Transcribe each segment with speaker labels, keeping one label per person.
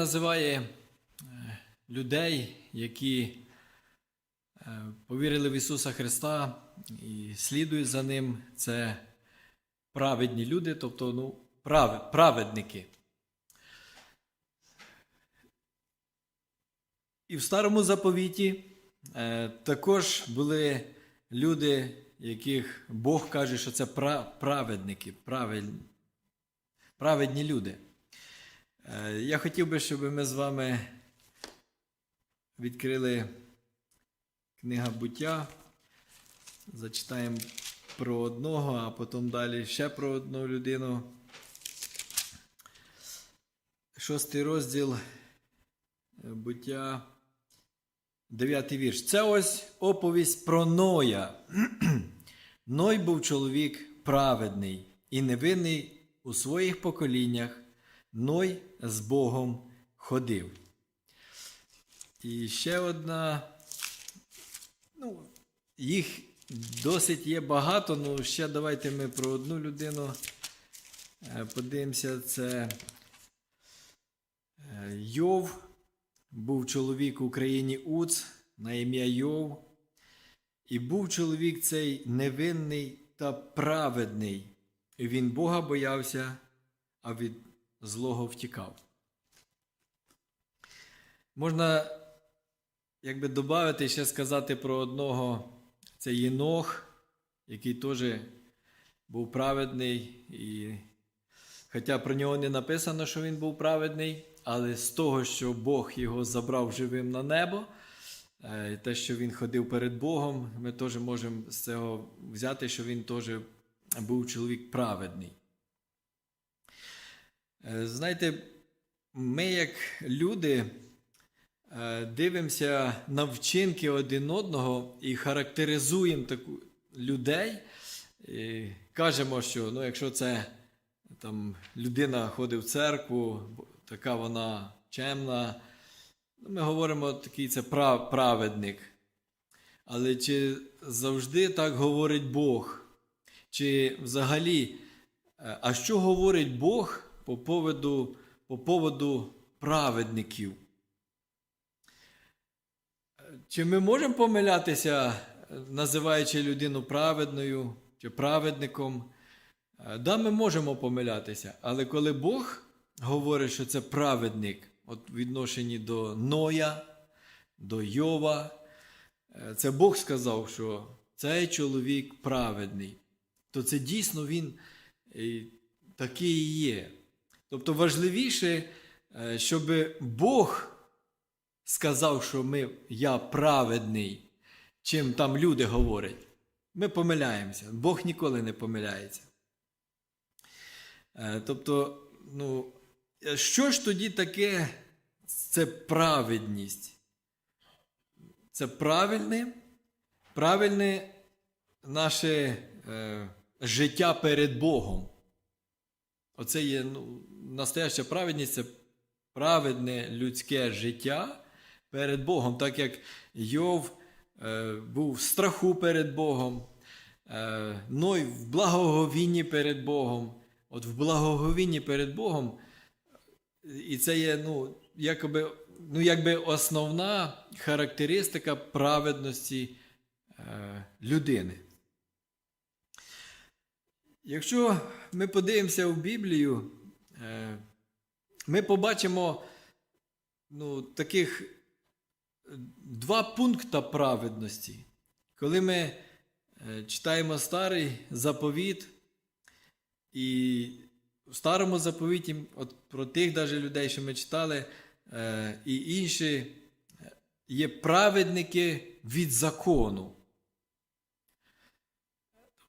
Speaker 1: називає е, людей, які е, повірили в Ісуса Христа і слідують за Ним. Це праведні люди, тобто ну, прав, праведники. І в старому заповіті е, також були люди, яких Бог каже, що це праведники, праведні люди. Е, Я хотів би, щоб ми з вами відкрили книга буття, зачитаємо про одного, а потім далі ще про одну людину. Шостий розділ е, буття, дев'ятий вірш. Це ось оповість про Ноя. Ной був чоловік праведний і невинний у своїх поколіннях. Ной з Богом ходив. І ще одна. Ну, їх досить є багато, ну ще давайте ми про одну людину е, подивимося. Це е, Йов. Був чоловік в Україні Уц на ім'я Йов. І був чоловік цей невинний та праведний. І він Бога боявся, а від злого втікав. Можна, якби додати і ще сказати про одного, це Єнох, який теж був праведний, і хоча про нього не написано, що він був праведний, але з того, що Бог його забрав живим на небо, е, те, що він ходив перед Богом, ми теж можемо з цього взяти, що він теж був чоловік праведний. Е, Знаєте, ми, як люди, е, дивимося на вчинки один одного і характеризуємо таку людей. І кажемо, що ну, якщо це там, людина ходить в церкву, така вона чемна, ну, ми говоримо, такий це прав, праведник. Але чи завжди так говорить Бог? Чи взагалі, е, а що говорить Бог по поводу, по поводу праведників? Чи ми можемо помилятися, називаючи людину праведною чи праведником? Да, ми можемо помилятися, але коли Бог говорить, що це праведник, от відношенні до Ноя, до Йова, це Бог сказав, що цей чоловік праведний, то це дійсно він е, такий і є. Тобто важливіше, е, щоб Бог сказав, що ми, я праведний, чим там люди говорять. Ми помиляємося. Бог ніколи не помиляється. Е, Тобто, ну, що ж тоді таке це праведність? Це правильне, правильне наше е, життя перед Богом. Оце є ну, настояща праведність це праведне людське життя перед Богом, так як Йов е, був в страху перед Богом, е, Ной в благоговінні перед Богом. От в благоговінні перед Богом, і це є ну, якби, ну, якби основна характеристика праведності е, людини. Якщо ми подивимося в Біблію, ми побачимо ну, таких два пункти праведності. Коли ми е, читаємо старий заповіт, і в старому заповіті, от про тих даже людей, що ми читали, е, і інші е, є праведники від закону.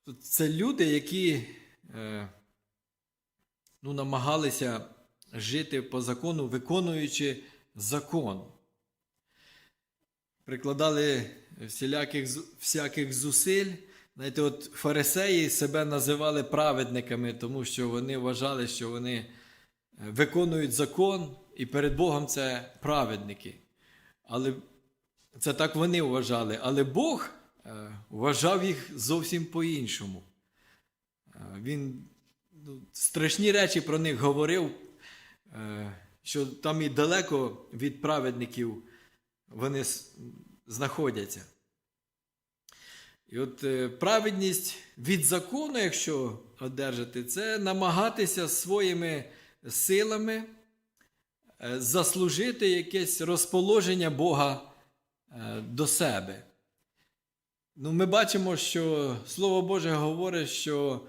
Speaker 1: Тобто Це люди, які е, ну, намагалися жити по закону, виконуючи закон. Прикладали всіляких, всяких зусиль. Знаєте, от фарисеї себе називали праведниками, тому що вони вважали, що вони е, виконують закон, і перед Богом це праведники. Але це так вони вважали. Але Бог е, вважав їх зовсім по-іншому. Е, Він страшні речі про них говорив. Е, що там і далеко від праведників вони знаходяться. І от е, праведність від закону, якщо одержати, це намагатися своїми силами е, заслужити якесь розположення Бога до себе. Ну, ми бачимо, що Слово Боже говорить, що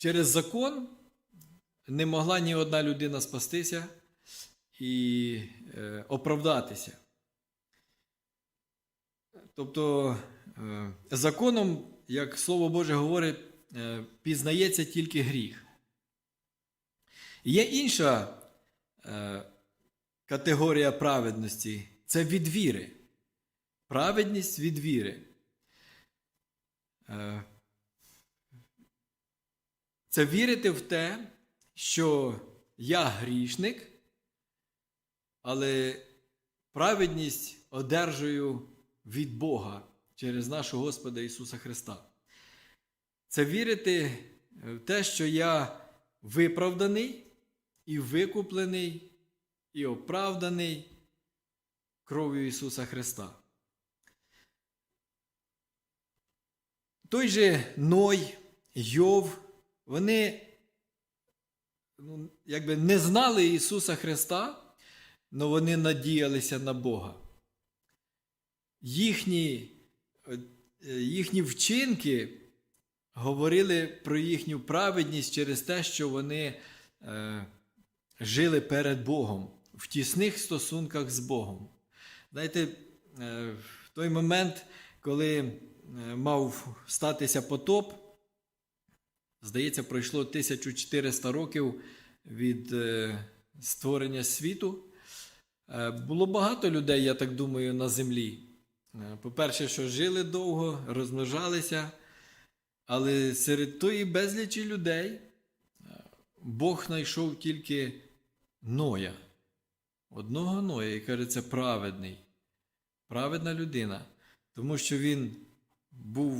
Speaker 1: через закон не могла ні одна людина спастися і е, оправдатися. Тобто е, законом, як Слово Боже говорить, е, пізнається тільки гріх. Є інша е, категорія праведності це від віри. Праведність від віри. Е, Це вірити в те, що я грішник, але праведність одержую від Бога через нашого Господа Ісуса Христа. Це вірити в те, що я виправданий і викуплений, і оправданий кров'ю Ісуса Христа. Той же Ной, Йов, вони ну, якби не знали Ісуса Христа, але вони надіялися на Бога. Їхні, е, їхні вчинки говорили про їхню праведність через те, що вони е, жили перед Богом в тісних стосунках з Богом. Знаєте, е, в той момент, коли е, мав статися потоп, здається, пройшло 1400 років від е, створення світу. Е, Було багато людей, я так думаю, на землі. Е, По-перше, що жили довго, розмножалися, але серед тої безлічі людей Бог знайшов тільки Ноя. Одного Ноя, і каже, це праведний, праведна людина, тому що він був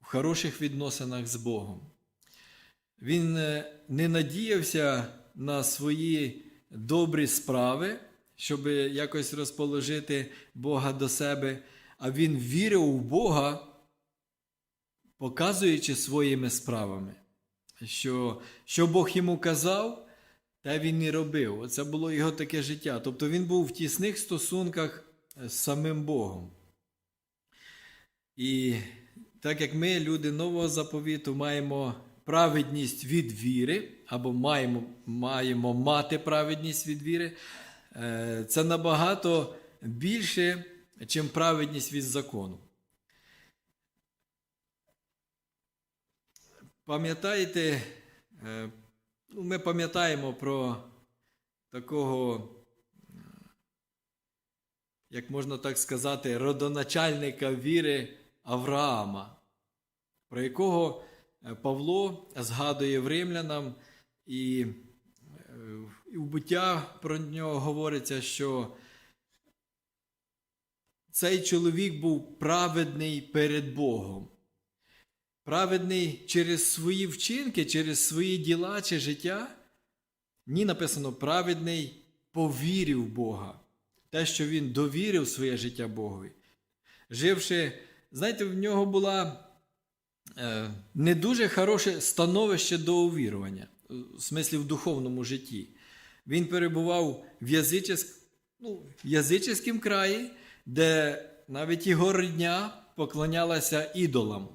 Speaker 1: в хороших відносинах з Богом. Він е, не надіявся на свої добрі справи, щоб якось розположити Бога до себе, а він вірив у Бога, показуючи своїми справами, що, що Бог йому казав, те він і робив. Оце було його таке життя. Тобто він був в тісних стосунках з самим Богом. І так як ми, люди нового заповіту, маємо праведність від віри, або маємо, маємо мати праведність від віри, е, це набагато більше, ніж праведність від закону. Пам'ятаєте, е, ну, ми пам'ятаємо про такого, е, як можна так сказати, родоначальника віри Авраама, про якого Павло згадує в римлянам, і е, і буття про нього говориться, що цей чоловік був праведний перед Богом. Праведний через свої вчинки, через свої діла чи життя. Ні, написано праведний повірив Бога. Те, що він довірив своє життя Богові. Живши, знаєте, в нього була е, не дуже хороше становище до увірування, в смислі в духовному житті. Він перебував в язичес... ну, в краї, де навіть його рідня поклонялася ідолам.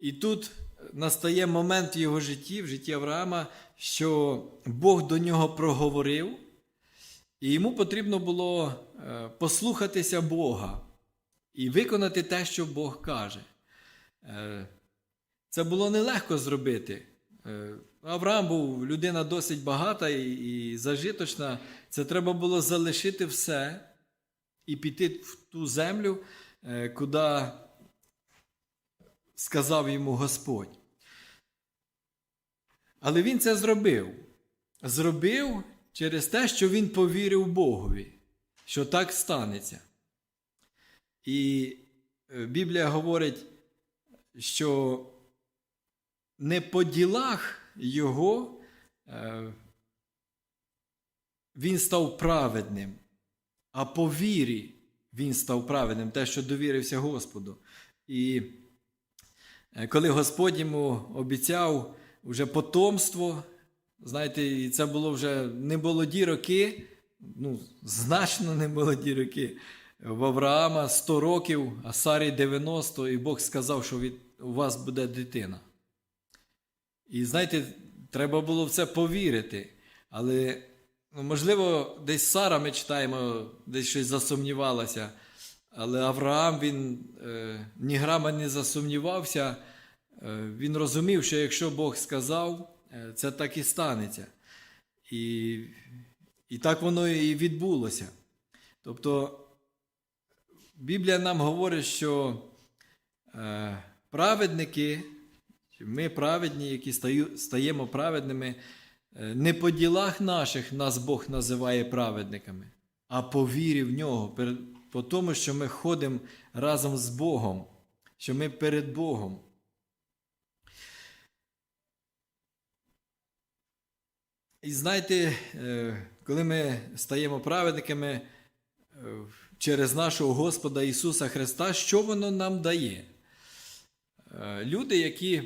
Speaker 1: І тут настає момент в його житті, в житті Авраама, що Бог до нього проговорив, і йому потрібно було е, послухатися Бога і виконати те, що Бог каже. Е, Це було нелегко зробити. Е, Авраам був людина досить багата і, зажиточна. Це треба було залишити все і піти в ту землю, е, куди сказав йому Господь. Але він це зробив. Зробив через те, що він повірив Богові, що так станеться. І Біблія говорить, що не по ділах його е, він став праведним, а по вірі він став праведним, те, що довірився Господу. І е, коли Господь йому обіцяв вже потомство, знаєте, і це було вже не молоді роки, ну, значно не молоді роки. В Авраама 100 років, а Сарі 90, і Бог сказав, що від, у вас буде дитина. І знаєте, треба було в це повірити. Але, ну, можливо, десь Сара, ми читаємо, десь щось засумнівалася. Але Авраам він е, ні грама не засумнівався. Е, він розумів, що якщо Бог сказав, е, це так і станеться. І, і так воно і відбулося. Тобто, Біблія нам говорить, що е, праведники, ми праведні, які стаємо праведними, е, не по ділах наших нас Бог називає праведниками, а по вірі в нього, по тому, що ми ходимо разом з Богом, що ми перед Богом. І знаєте, е, коли ми стаємо праведниками через нашого Господа Ісуса Христа, що воно нам дає? Е, Люди, які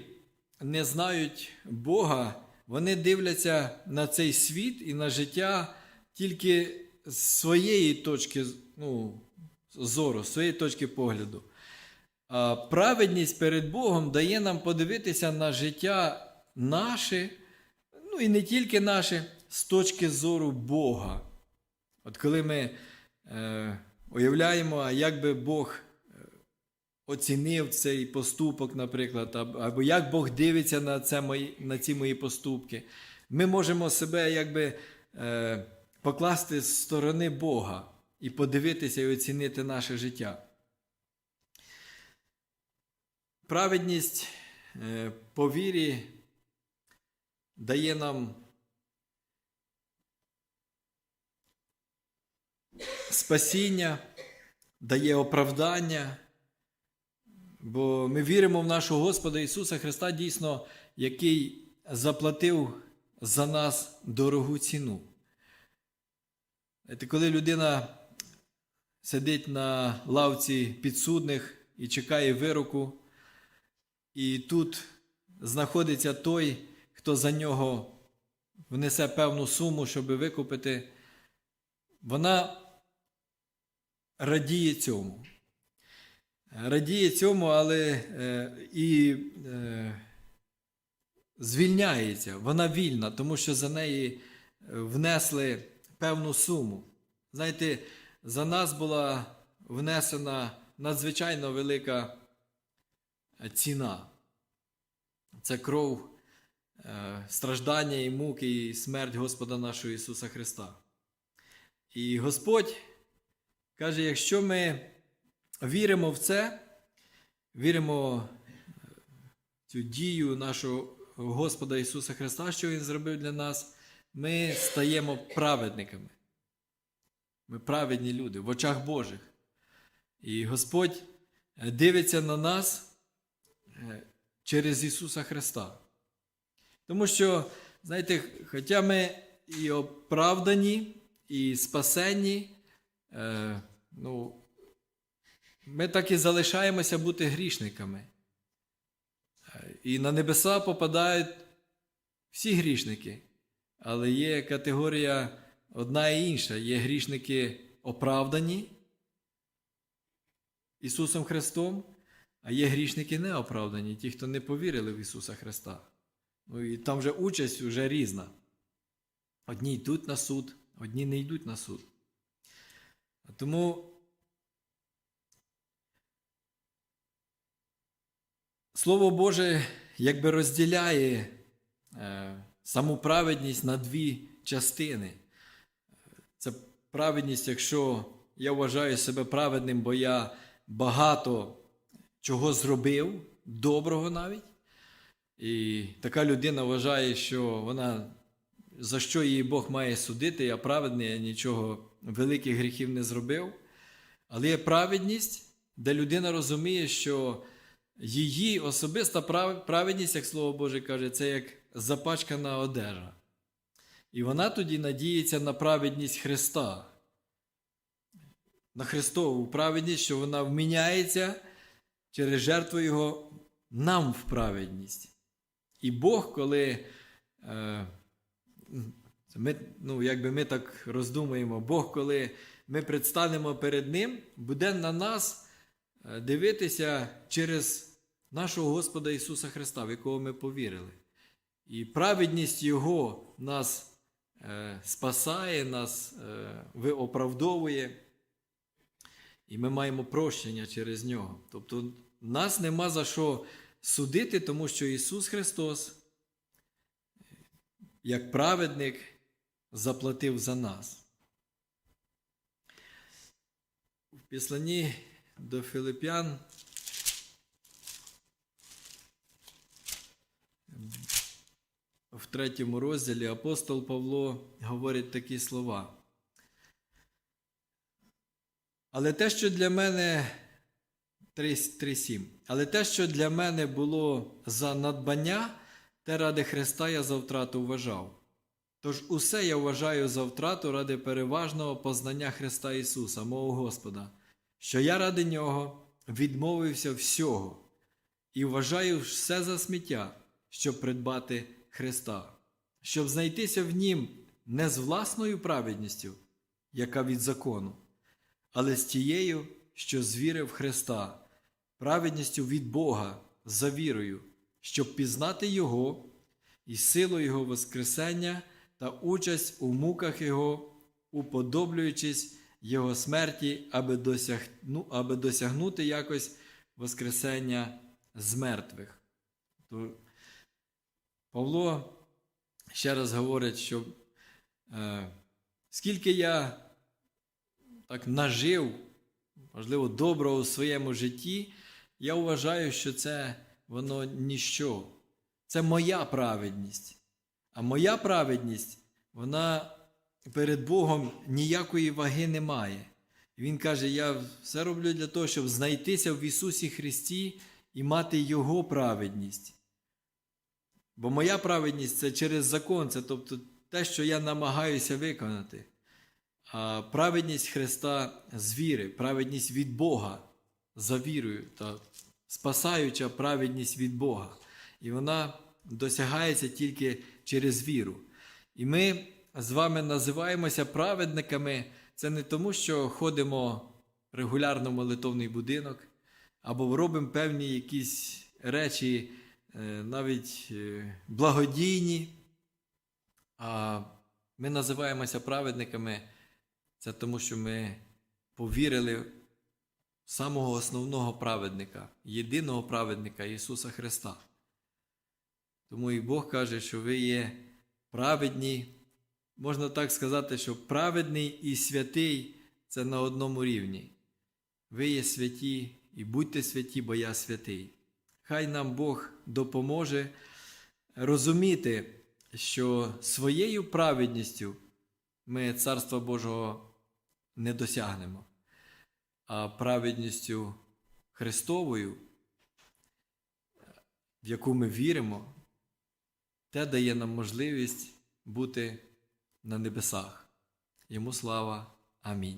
Speaker 1: не знають Бога, вони дивляться на цей світ і на життя тільки з своєї точки ну, зору, з своєї точки погляду. А праведність перед Богом дає нам подивитися на життя наше, ну і не тільки наше, з точки зору Бога. От коли ми е, уявляємо, як би Бог е, оцінив цей поступок, наприклад, або як Бог дивиться на, це мої, на ці мої поступки, ми можемо себе якби е, покласти з сторони Бога і подивитися і оцінити наше життя. Праведність е, по вірі дає нам спасіння, дає оправдання, бо ми віримо в нашого Господа Ісуса Христа, дійсно, який заплатив за нас дорогу ціну. Коли людина сидить на лавці підсудних і чекає вироку, і тут знаходиться той, хто за нього внесе певну суму, щоб викупити, вона радіє цьому. Радіє цьому, але е, і е, звільняється. Вона вільна, тому що за неї внесли певну суму. Знаєте, за нас була внесена надзвичайно велика ціна. Це кров, е, страждання і муки, і смерть Господа нашого Ісуса Христа. І Господь каже, якщо ми віримо в це, віримо в цю дію нашого Господа Ісуса Христа, що Він зробив для нас, ми стаємо праведниками. Ми праведні люди в очах Божих. І Господь е, дивиться на нас е, через Ісуса Христа. Тому що, знаєте, хоча ми і оправдані, і спасені, е, ну, ми так і залишаємося бути грішниками. І на небеса попадають всі грішники. Але є категорія одна і інша. Є грішники оправдані Ісусом Христом, а є грішники неоправдані, ті, хто не повірили в Ісуса Христа. Ну і там вже участь вже різна. Одні йдуть на суд, одні не йдуть на суд. Тому Слово Боже якби розділяє е, саму праведність на дві частини. Це праведність, якщо я вважаю себе праведним, бо я багато чого зробив, доброго навіть. І така людина вважає, що вона за що її Бог має судити, я праведний, я нічого великих гріхів не зробив. Але є праведність, де людина розуміє, що її особиста праведність, як Слово Боже каже, це як запачкана одежа. І вона тоді надіється на праведність Христа. На Христову праведність, що вона вміняється через жертву Його нам в праведність. І Бог, коли е, ми, ну, якби ми так роздумуємо, Бог, коли ми предстанемо перед Ним, буде на нас е, дивитися через нашого Господа Ісуса Христа, в якого ми повірили. І праведність Його нас е, спасає, нас е, виоправдовує, і ми маємо прощення через нього. Тобто нас нема за що судити, тому що Ісус Христос, як праведник, заплатив за нас. В післанні до Филип'ян в третьому розділі апостол Павло говорить такі слова. Але те, що для мене 3.7. Але те, що для мене було за надбання, те ради Христа я за втрату вважав. Тож усе я вважаю за втрату ради переважного познання Христа Ісуса, мого Господа, що я ради Нього відмовився всього і вважаю все за сміття, щоб придбати Христа, щоб знайтися в Нім не з власною праведністю, яка від закону, але з тією, що звірив Христа, праведністю від Бога за вірою, щоб пізнати Його і силу Його Воскресення та участь у муках Його, уподоблюючись Його смерті, аби, досяг... ну, аби досягнути якось Воскресення з мертвих. То Павло ще раз говорить, що е, скільки я так нажив, можливо, доброго у своєму житті, я вважаю, що це воно ніщо. Це моя праведність. А моя праведність, вона перед Богом ніякої ваги не має. Він каже: Я все роблю для того, щоб знайтися в Ісусі Христі і мати Його праведність. Бо моя праведність це через закон, це тобто те, що я намагаюся виконати. А праведність Христа з віри, праведність від Бога за вірою та спасаюча праведність від Бога. І вона досягається тільки через віру. І ми з вами називаємося праведниками. Це не тому, що ходимо регулярно в молитовний будинок, або робимо певні якісь речі, е, навіть е, благодійні. А ми називаємося праведниками. Це тому, що ми повірили самого основного праведника, єдиного праведника Ісуса Христа. Тому і Бог каже, що ви є праведні. Можна так сказати, що праведний і святий це на одному рівні. Ви є святі і будьте святі, бо я святий. Хай нам Бог допоможе розуміти, що своєю праведністю ми Царства Божого не досягнемо, праведністю Христовою, в яку ми віримо, те дає нам можливість бути на небесах. Йому слава. Амінь.